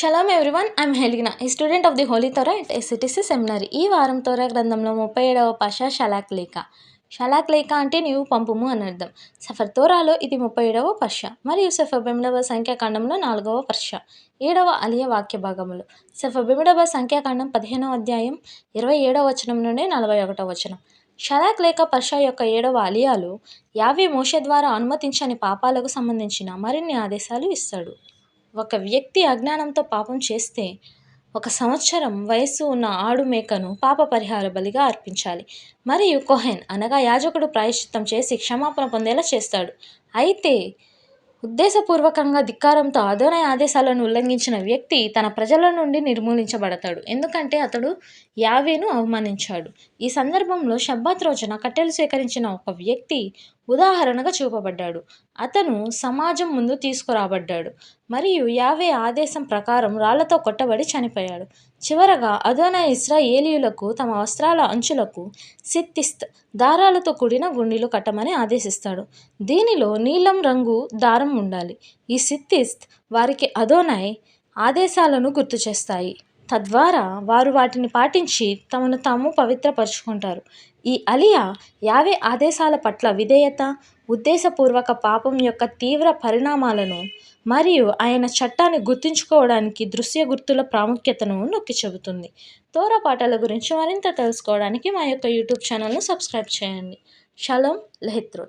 షలాం everyone I'm Helena a student of the holy Torah at SCTC seminary ఈ వారం తోరా గ్రంథంలో ముప్పై ఏడవ పాష షలాక్ లేఖ. షలాక్ లేఖ అంటే నీవు పంపుము అని అర్థం. సఫర్ తోరాలో ఇది ముప్పై ఏడవ పర్ష మరియు సెఫబెమిడవ సంఖ్యాకాండంలో నాలుగవ పర్ష ఏడవ అలియ వాక్య భాగములు. సెఫబెమిడవ సంఖ్యాకాండం పదిహేనవ అధ్యాయం ఇరవై ఏడవ వచనం నుండి నలభై ఒకటవ వచనం. షలాక్ లేఖ పర్ష యొక్క ఏడవ అలియాలు యావే మోష ద్వారా అనుమతించని పాపాలకు సంబంధించిన మరిన్ని ఆదేశాలు ఇస్తాడు. ఒక వ్యక్తి అజ్ఞానంతో పాపం చేస్తే ఒక సంవత్సరం వయస్సు ఉన్న ఆడు మేకను పాప పరిహార బలిగా అర్పించాలి. మరియు కొహెన్ అనగా యాజకుడు ప్రాయశ్చిత్తం చేసి క్షమాపణ పొందేలా చేస్తాడు. అయితే ఉద్దేశపూర్వకంగా ధిక్కారంతో అదోనయ ఆదేశాలను ఉల్లంఘించిన వ్యక్తి తన ప్రజల నుండి నిర్మూలించబడతాడు. ఎందుకంటే అతడు యావేను అవమానించాడు. ఈ సందర్భంలో షబ్బాత్ రోజున కట్టెలు సేకరించిన ఒక వ్యక్తి ఉదాహరణగా చూపబడ్డాడు. అతను సమాజం ముందు తీసుకురాబడ్డాడు. మరియు యావే ఆదేశం ప్రకారం రాళ్ళతో కొట్టబడి చనిపోయాడు. చివరగా అదోన ఇస్రాయేలీయులకు తమ వస్త్రాల అంచులకు సిత్తిస్త్ దారాలతో కూడిన గుండీలు కట్టమని ఆదేశిస్తాడు. దీనిలో నీలం రంగు దారం ఉండాలి. ఈ సిత్తిస్త్ వారికి అదోనై ఆదేశాలను గుర్తు చేస్తాయి తద్వారా వారు వాటిని పాటించి తమను తాము పవిత్రపరుచుకుంటారు. ఈ అలియా యావే ఆదేశాల పట్ల విధేయత ఉద్దేశపూర్వక పాపం యొక్క తీవ్ర పరిణామాలను మరియు ఆయన చట్టాన్ని గుర్తుంచుకోవడానికి దృశ్య గుర్తుల ప్రాముఖ్యతను నొక్కి చెబుతుంది. తోర పాటల గురించి మరింత తెలుసుకోవడానికి మా యొక్క యూట్యూబ్ ఛానల్ను సబ్స్క్రైబ్ చేయండి. షలోం లెహిత్రోత్.